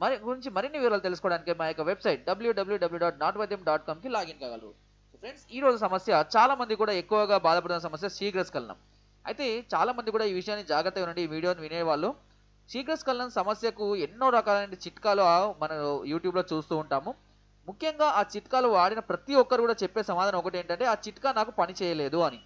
మరి గురించి మరిన్ని వివరాలు తెలుసుకోవడానికి మా యొక్క వెబ్సైట్ డబ్ల్యూడబ్ల్యూడబ్ల్యూ డాట్ నాట్ వైద్యం డాట్ కామ్కి లాగిన్ కాగలరు ఫ్రెండ్స్ ఈ రోజు సమస్య చాలా మంది కూడా ఎక్కువగా బాధపడిన సమస్య శీఘ్రస్ఖలనం అయితే చాలా మంది కూడా ఈ విషయాన్ని జాగ్రత్తగా ఉండి ఈ వీడియోని వినేవాళ్ళు. శీఘ్రస్ఖలనం సమస్యకు ఎన్నో రకాలైన చిట్కాలు మనం యూట్యూబ్లో చూస్తూ ఉంటాము. ముఖ్యంగా ఆ చిట్కాలు వాడిన ప్రతి ఒక్కరు కూడా చెప్పే సమాధానం ఒకటి ఏంటంటే ఆ చిట్కా నాకు పని చేయలేదు అని.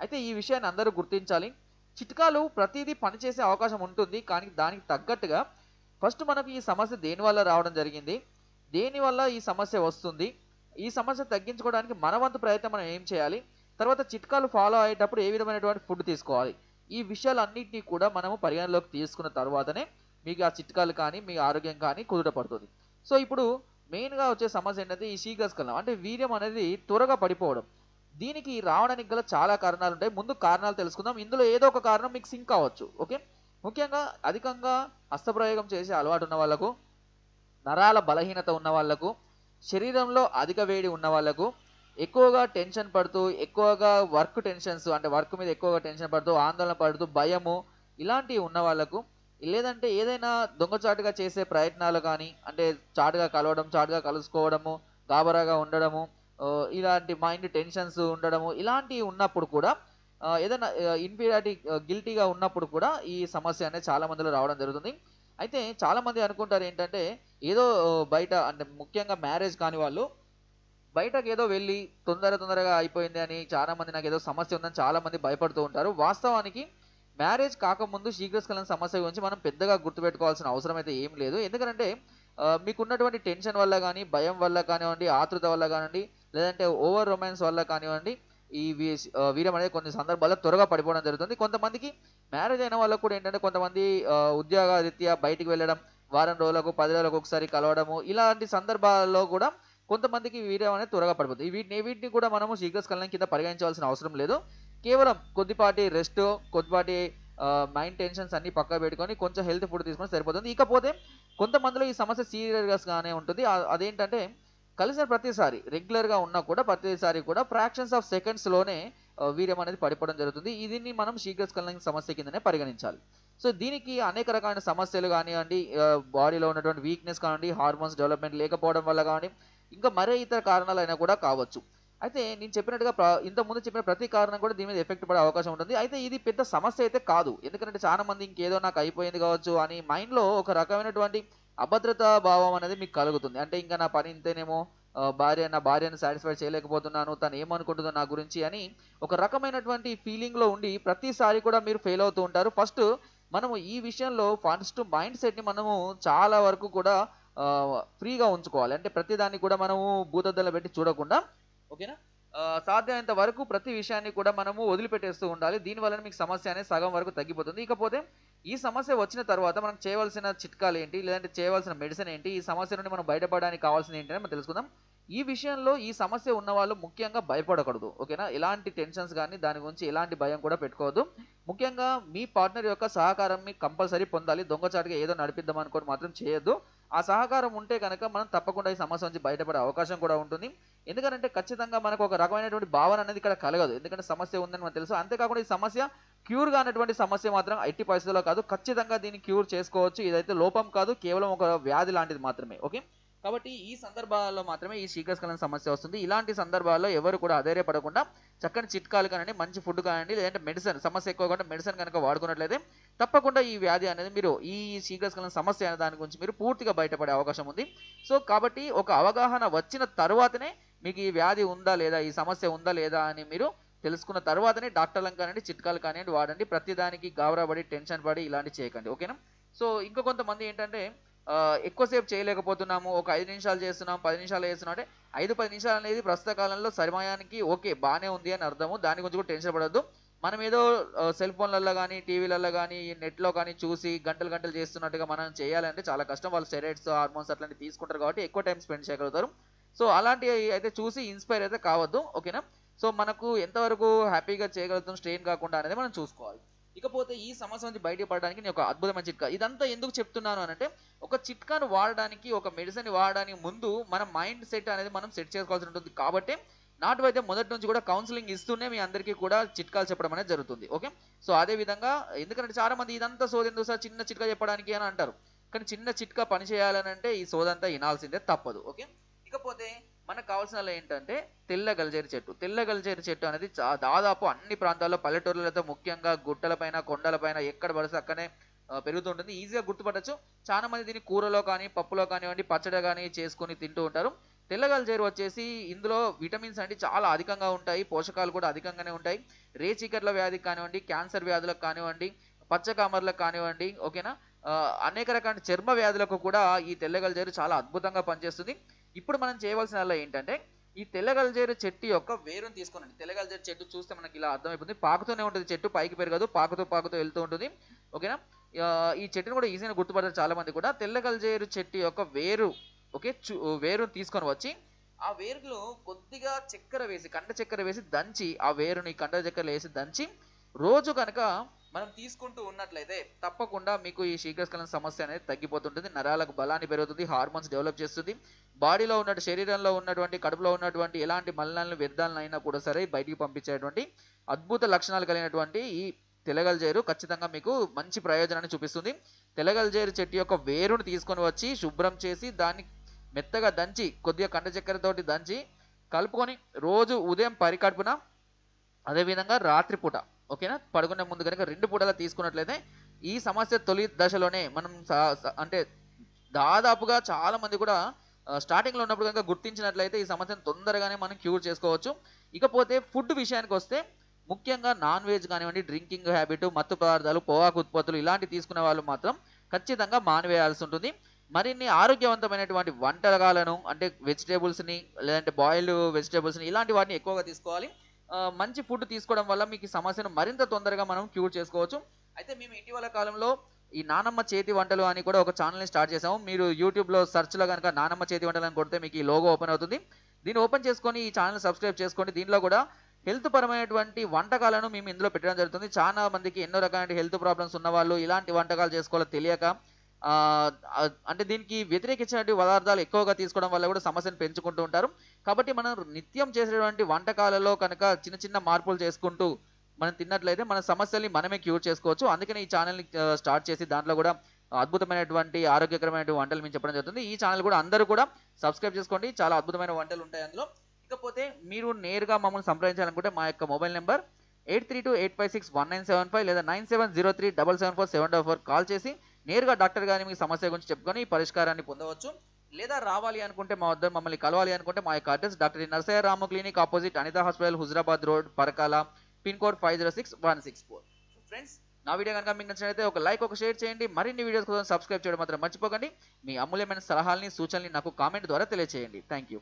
అయితే ఈ విషయాన్ని అందరూ గుర్తించాలి. చిట్కాలు ప్రతిదీ పనిచేసే అవకాశం ఉంటుంది కానీ దానికి తగ్గట్టుగా ఫస్ట్ మనకు ఈ సమస్య దేనివల్ల రావడం జరిగింది? దేనివల్ల ఈ సమస్య వస్తుంది? ఈ సమస్య తగ్గించుకోవడానికి మన వంతు ప్రయత్నం మనం ఏం చేయాలి? తర్వాత చిట్కాలు ఫాలో అయ్యేటప్పుడు ఏ విధమైనటువంటి ఫుడ్ తీసుకోవాలి? ఈ విషయాలన్నింటినీ కూడా మనము పరిగణలోకి తీసుకున్న తర్వాతనే మీకు ఆ చిట్కాలు కానీ మీ ఆరోగ్యం కానీ కుదుటపడుతుంది సో ఇప్పుడు మెయిన్గా వచ్చే సమస్య ఏంటంటే ఈ శీఘ్రస్కలనం అంటే వీర్యం అనేది త్వరగా పడిపోవడం. దీనికి రావడానికి గల చాలా కారణాలు ఉంటాయి. ముందు కారణాలు తెలుసుకుందాం. ఇందులో ఏదో ఒక కారణం మీకు సింక్ కావచ్చు ఓకే? ముఖ్యంగా అధికంగా హస్తప్రయోగం చేసే అలవాటు ఉన్న వాళ్ళకు నరాల బలహీనత ఉన్న వాళ్ళకు శరీరంలో అధిక వేడి ఉన్న వాళ్ళకు ఎక్కువగా టెన్షన్ పడుతూ ఎక్కువగా వర్క్ టెన్షన్స్ అంటే వర్క్ మీద ఎక్కువగా టెన్షన్ పడుతూ ఆందోళన పడుతూ భయము ఇలాంటివి ఉన్న వాళ్ళకు లేదంటే ఏదైనా దొంగచాటుగా చేసే ప్రయత్నాలు కానీ అంటే చాటుగా కలవడం చాటుగా కలుసుకోవడము గాబరాగా ఉండడము ఇలాంటి మైండ్ టెన్షన్స్ ఉండడము ఇలాంటివి ఉన్నప్పుడు కూడా ఏదైనా ఇన్ఫీరియారిటీ గిల్టీగా ఉన్నప్పుడు కూడా ఈ సమస్య అనేది చాలా మందిలో రావడం జరుగుతుంది. అయితే చాలా మంది అనుకుంటారు ఏంటంటే ఏదో బయట అంటే ముఖ్యంగా మ్యారేజ్ కాని వాళ్ళు బయటకు ఏదో వెళ్ళి తొందర తొందరగా అయిపోయింది అని చాలా మంది నాకు ఏదో సమస్య ఉందని చాలా మంది భయపడుతూ ఉంటారు. వాస్తవానికి మ్యారేజ్ కాకముందు శీఘ్రస్కలన సమస్య గురించి మనం పెద్దగా గుర్తుపెట్టుకోవాల్సిన అవసరం అయితే ఏం లేదు. ఎందుకంటే మీకున్నటువంటి టెన్షన్ వల్ల కానీ భయం వల్ల కానివ్వండి ఆతృత వల్ల కానివ్వండి లేదంటే ఓవర్ రొమాన్స్ వల్ల కానివ్వండి ఈ వీ- వీర్యం అనేది కొన్ని సందర్భాల్లో త్వరగా పడిపోవడం జరుగుతుంది. కొంతమందికి మ్యారేజ్ అయిన వాళ్ళకు కూడా ఏంటంటే కొంతమంది ఉద్యోగ రీత్యా బయటికి వెళ్ళడం వారం రోజులకు పది రోజులకు ఒకసారి కలవడము ఇలాంటి సందర్భాల్లో కూడా కొంతమందికి వీర్యం అనేది త్వరగా పడిపోతుంది. వీటిని వీటిని కూడా మనము శీఘ్రస్కలనం కింద పరిగణించవలసిన అవసరం లేదు. కేవలం కొద్దిపాటి రెస్ట్ కొద్దిపాటి మైండ్ టెన్షన్స్ అన్ని పక్క పెట్టుకొని కొంచెం హెల్త్ ఫుడ్ తీసుకొని సరిపోతుంది. ఇకపోతే కొంతమందిలో ఈ సమస్య సీరియస్గానే ఉంటుంది. అదేంటంటే కలిసిన ప్రతిసారి రెగ్యులర్గా ఉన్నా కూడా ప్రతిసారి కూడా ఫ్రాక్షన్స్ ఆఫ్ సెకండ్స్లోనే వీర్యం అనేది పడిపోవడం జరుగుతుంది. దీన్ని మనం శీఘ్రస్ఖలనం సమస్య కిందనే పరిగణించాలి. సో దీనికి అనేక రకమైన సమస్యలు కానివ్వండి బాడీలో ఉన్నటువంటి వీక్నెస్ కానివ్వండి హార్మోన్స్ డెవలప్మెంట్ లేకపోవడం వల్ల కానీ ఇంకా మరే ఇతర కారణాలైనా కూడా కావచ్చు. అయితే నేను చెప్పినట్టుగా ప్ర- ఇంతకుముందు చెప్పిన ప్రతి కారణం కూడా దీని మీద ఎఫెక్ట్ పడే అవకాశం ఉంటుంది. అయితే ఇది పెద్ద సమస్య అయితే కాదు. ఎందుకంటే చాలా మంది ఇంకేదో నాకు అయిపోయింది కావచ్చు అని మైండ్లో ఒక రకమైనటువంటి అభద్రతా భావం అనేది మీకు కలుగుతుంది. అంటే ఇంకా నా పని ఇంతేనేమో భార్య నా భార్యను సాటిస్ఫై చేయలేకపోతున్నాను తను ఏమనుకుంటుందో నా గురించి అని ఒక రకమైనటువంటి ఫీలింగ్లో ఉండి ప్రతిసారి కూడా మీరు ఫెయిల్ అవుతూ ఉంటారు. ఫస్ట్ మనము ఈ విషయంలో ఫస్ట్ మైండ్ సెట్ని మనము చాలా వరకు కూడా ఫ్రీగా ఉంచుకోవాలి. అంటే ప్రతిదాన్ని కూడా మనము భూతద్దలు పెట్టి చూడకుండా ఓకేనా సాధ్యమైనంత వరకు ప్రతి విషయాన్ని కూడా మనము వదిలిపెట్టేస్తూ ఉండాలి. దీనివల్ల మీకు సమస్య అనేది సగం వరకు తగ్గిపోతుంది. ఇకపోతే ఈ సమస్య వచ్చిన తర్వాత మనం చేయవలసిన చిట్కాలు ఏంటి? లేదంటే చేయవలసిన మెడిసిన్ ఏంటి? ఈ సమస్య నుండి మనం బయటపడడానికి కావాల్సింది ఏంటి అని మనం తెలుసుకుందాం. ఈ విషయంలో ఈ సమస్య ఉన్న వాళ్ళు ముఖ్యంగా భయపడకూడదు ఓకేనా? ఎలాంటి టెన్షన్స్ కానీ దాని గురించి ఎలాంటి భయం కూడా పెట్టుకోవద్దు. ముఖ్యంగా మీ పార్ట్నర్ యొక్క సహకారం మీ కంపల్సరీ పొందాలి. దొంగచాటుగా ఏదో నడిపిద్దాం అనుకోని మాత్రం చేయొద్దు. ఆ సహకారం ఉంటే కనుక మనం తప్పకుండా ఈ సమస్య నుంచి బయటపడే అవకాశం కూడా ఉంటుంది. ఎందుకంటే ఖచ్చితంగా మనకు ఒక రకమైనటువంటి భావన అనేది ఇక్కడ కలగదు. ఎందుకంటే సమస్య ఉందని మనకు తెలుసు. అంతేకాకుండా ఈ సమస్య క్యూర్ కానటువంటి సమస్య మాత్రం ఎట్టి పరిస్థితుల్లో కాదు. ఖచ్చితంగా దీన్ని క్యూర్ చేసుకోవచ్చు. ఇదైతే లోపం కాదు. కేవలం ఒక వ్యాధి లాంటిది మాత్రమే. ఓకే? కాబట్టి ఈ సందర్భాల్లో మాత్రమే ఈ శీఘ్రస్ఖలన సమస్య వస్తుంది. ఇలాంటి సందర్భాల్లో ఎవరు కూడా అధైర్యపడకుండా చక్కని చిట్కాలు కానివ్వండి మంచి ఫుడ్ కానివ్వండి లేదంటే మెడిసిన్ సమస్య ఎక్కువ కంటే మెడిసిన్ కనుక వాడుకున్నట్లయితే తప్పకుండా ఈ వ్యాధి అనేది మీరు ఈ శీఘ్రస్ఖలన సమస్య అనే దాని గురించి మీరు పూర్తిగా బయటపడే అవకాశం ఉంది. సో కాబట్టి ఒక అవగాహన వచ్చిన తర్వాతనే మీకు ఈ వ్యాధి ఉందా లేదా ఈ సమస్య ఉందా లేదా అని మీరు తెలుసుకున్న తర్వాతనే డాక్టర్లను కానివ్వండి చిట్కాలు కానివ్వండి వాడండి. ప్రతిదానికి గాబరాపడి టెన్షన్ పడి ఇలాంటి చేయకండి. ఓకేనా? సో ఇంకా కొంతమంది ఏంటంటే ఎక్కువసేపు చేయలేకపోతున్నాము ఒక ఐదు నిమిషాలు చేస్తున్నాం పది నిమిషాలు చేస్తున్నాం అంటే ఐదు పది నిమిషాలు అనేది ప్రస్తుత కాలంలో సమయానికి ఓకే బాగానే ఉంది అని అర్థము. దాని గురించి కూడా టెన్షన్ పడద్దు. మనం ఏదో సెల్ ఫోన్లలో కానీ టీవీలలో కానీ నెట్లో కానీ చూసి గంటలు గంటలు చేస్తున్నట్టుగా మనం చేయాలంటే చాలా కష్టం. వాళ్ళు స్టెరాయిడ్స్ హార్మోన్స్ అట్లాంటివి తీసుకుంటారు కాబట్టి ఎక్కువ టైం స్పెండ్ చేయగలుగుతారు. సో అలాంటివి అయితే చూసి ఇన్స్పైర్ అయితే కావద్దు. ఓకేనా? సో మనకు ఎంతవరకు హ్యాపీగా చేయగలుగుతాం స్ట్రెయిన్ కాకుండా అనేది మనం చూసుకోవాలి. ఇకపోతే ఈ సమస్య నుంచి బయటపడడానికి నేను ఒక అద్భుతమైన చిట్కా. ఇదంతా ఎందుకు చెప్తున్నాను అంటే ఒక చిట్కాను వాడడానికి ఒక మెడిసిన్ వాడడానికి ముందు మన మైండ్ సెట్ అనేది మనం సెట్ చేసుకోవాల్సి ఉంటుంది. కాబట్టి నాటు అయితే మొదటి నుంచి కూడా కౌన్సిలింగ్ ఇస్తూనే మీ అందరికీ కూడా చిట్కాలు చెప్పడం అనేది జరుగుతుంది. ఓకే? సో అదే విధంగా ఎందుకంటే చాలా మంది ఇదంతా సోదెందుకు సార్ చిన్న చిట్కా చెప్పడానికి అని అంటారు. కానీ చిన్న చిట్కా పని చేయాలని అంటే ఈ సోదంతా వినాల్సిందే తప్పదు. ఓకే? ఇకపోతే మనకు కావాల్సిన ఏంటంటే తెల్ల గల్జేరు చెట్టు. తెల్ల గల్జేరు చెట్టు అనేది దాదాపు అన్ని ప్రాంతాల్లో పల్లెటూర్లతో ముఖ్యంగా గుట్టలపైన కొండలపైన ఎక్కడ పడితే అక్కడే పెరుగుతుంటుంది. ఈజీగా గుర్తుపట్టచ్చు. చాలా మంది దీన్ని కూరలో కానీ పప్పులో కానివ్వండి పచ్చడి కానీ చేసుకొని తింటూ ఉంటారు. తెల్ల గల్జేరు వచ్చేసి ఇందులో విటమిన్స్ అంటే చాలా అధికంగా ఉంటాయి. పోషకాలు కూడా అధికంగానే ఉంటాయి. రేచీకట్ల వ్యాధికి కానివ్వండి క్యాన్సర్ వ్యాధులకు కానివ్వండి పచ్చకామర్లకు కానివ్వండి ఓకేనా? అనేక రకాల చర్మ వ్యాధులకు కూడా ఈ తెల్లగల్జేరు చాలా అద్భుతంగా పనిచేస్తుంది. ఇప్పుడు మనం చేయవలసిన ఏంటంటే ఈ తెల్లగల్జేరు చెట్టు యొక్క వేరుని తీసుకోనండి. తెల్లగల్జేరు చెట్టు చూస్తే మనకి ఇలా అర్థమైపోతుంది. పాకుతూనే ఉంటుంది చెట్టు పైకి పెరగదు పాకుతూ పాకుతూ వెళ్తూ ఉంటుంది. ఓకేనా? ఈ చెట్టును కూడా ఈజీగా గుర్తుపడతారు చాలా మంది కూడా. తెల్లగల్జేరు చెట్టు యొక్క వేరు ఓకే వేరుని తీసుకొని వచ్చి ఆ వేరులో కొద్దిగా చక్కెర వేసి కండ చక్కెర వేసి దంచి ఆ వేరుని కండ చక్కెర వేసి దంచి రోజు కనుక మనం తీసుకుంటూ ఉన్నట్లయితే తప్పకుండా మీకు ఈ శీఘ్రస్కలన సమస్య అనేది తగ్గిపోతుంటుంది. నరాలకు బలాన్ని పెరుగుతుంది హార్మోన్స్ డెవలప్ చేస్తుంది. బాడీలో ఉన్నట్టు శరీరంలో ఉన్నటువంటి కడుపులో ఉన్నటువంటి ఎలాంటి మలినాలను వ్యర్థాలను అయినా కూడా సరే బయటికి పంపించేటువంటి అద్భుత లక్షణాలు కలిగినటువంటి ఈ తెలగల్జేరు ఖచ్చితంగా మీకు మంచి ప్రయోజనాన్ని చూపిస్తుంది. తెలగల్జేరు చెట్టు యొక్క వేరును తీసుకొని వచ్చి శుభ్రం చేసి దాన్ని మెత్తగా దంచి కొద్దిగా కండ చక్కెరతోటి దంచి కలుపుకొని రోజు ఉదయం పరికడుపున అదేవిధంగా రాత్రిపూట ఓకేనా? పడుకునే ముందు కనుక రెండు పూటలా తీసుకున్నట్లయితే ఈ సమస్య తొలి దశలోనే మనం అంటే దాదాపుగా చాలా మంది కూడా స్టార్టింగ్లో ఉన్నప్పుడు కనుక గుర్తించినట్లయితే ఈ సమస్యను తొందరగానే మనం క్యూర్ చేసుకోవచ్చు. ఇకపోతే ఫుడ్ విషయానికి వస్తే ముఖ్యంగా నాన్ వెజ్ కానివ్వండి డ్రింకింగ్ హ్యాబిట్ మత్తు పదార్థాలు పొగాకు ఉత్పత్తులు ఇలాంటివి తీసుకునే వాళ్ళు మాత్రం ఖచ్చితంగా మానివేయాల్సి ఉంటుంది. మరిన్ని ఆరోగ్యవంతమైనటువంటి వంటకాలను అంటే వెజిటేబుల్స్ని లేదంటే బాయిల్డ్ వెజిటేబుల్స్ని ఇలాంటి వాటిని ఎక్కువగా తీసుకోవాలి. మంచి ఫుడ్ తీసుకోవడం వల్ల మీకు ఈ సమస్యను మరింత తొందరగా మనం క్యూర్ చేసుకోవచ్చు. అయితే మేము ఇటీవల కాలంలో ఈ నానమ్మ చేతి వంటలు అని కూడా ఒక ఛానల్ని స్టార్ట్ చేసాము మీరు యూట్యూబ్లో సెర్చ్లో కనుక నానమ్మ చేతి వంటలు అని కొడితే మీకు ఈ లోగో ఓపెన్ అవుతుంది. దీన్ని ఓపెన్ చేసుకొని ఈ ఛానల్ సబ్స్క్రైబ్ చేసుకోండి దీనిలో కూడా హెల్త్ పరమైనటువంటి వంటకాలను మేము ఇందులో పెట్టడం జరుగుతుంది. చాలా మందికి ఎన్నో రకాలైన హెల్త్ ప్రాబ్లమ్స్ ఉన్న వాళ్ళు ఇలాంటి వంటకాలు చేసుకోవాలో తెలియక అంటే దీనికి వ్యతిరేకించినటువంటి పదార్థాలు ఎక్కువగా తీసుకోవడం వల్ల కూడా సమస్యను పెంచుకుంటూ ఉంటారు. కాబట్టి మనం నిత్యం చేసేటువంటి వంటకాలలో కనుక చిన్న చిన్న మార్పులు చేసుకుంటూ మనం తిన్నట్లయితే మన సమస్యల్ని మనమే క్యూర్ చేసుకోవచ్చు. అందుకని ఈ ఛానల్ని స్టార్ట్ చేసి దాంట్లో కూడా అద్భుతమైనటువంటి ఆరోగ్యకరమైనటువంటి వంటలు మేము చెప్పడం జరుగుతుంది. ఈ ఛానల్ కూడా అందరూ కూడా సబ్స్క్రైబ్ చేసుకోండి. చాలా అద్భుతమైన వంటలు ఉంటాయి అందులో. ఇకపోతే మీరు నేరుగా మమ్మల్ని సంప్రదించాలనుకుంటే మా యొక్క mobile number eight three two eight five six one nine seven five లేదా nine seven zero three double seven four seven double four call చేసి నేరుగా డాక్టర్ గారిని మీ సమస్య గురించి చెప్పుకొని ఈ పరిష్కారాన్ని పొందవచ్చు. లేదా రావాలి అనుకుంటే మా వద్ద మమ్మల్ని కలవాలి అనుకుంటే మా యొక్క address doctor Narasaiah Ramu clinic opposite Anitha hospital Huzurabad road Parakala pin code five zero six one six four. Friends నా వీడియో కనుక మీకు నచ్చినట్లయితే ఒక లైక్ ఒక షేర్ చేయండి. మరిన్ని వీడియోస్ కోసం సబ్స్క్రైబ్ చేయడం మాత్రం మర్చిపోకండి. మీ అమూల్యమైన సలహాలని సూచనల్ని నాకు కామెంట్ ద్వారా తెలియజేయండి థ్యాంక్ యూ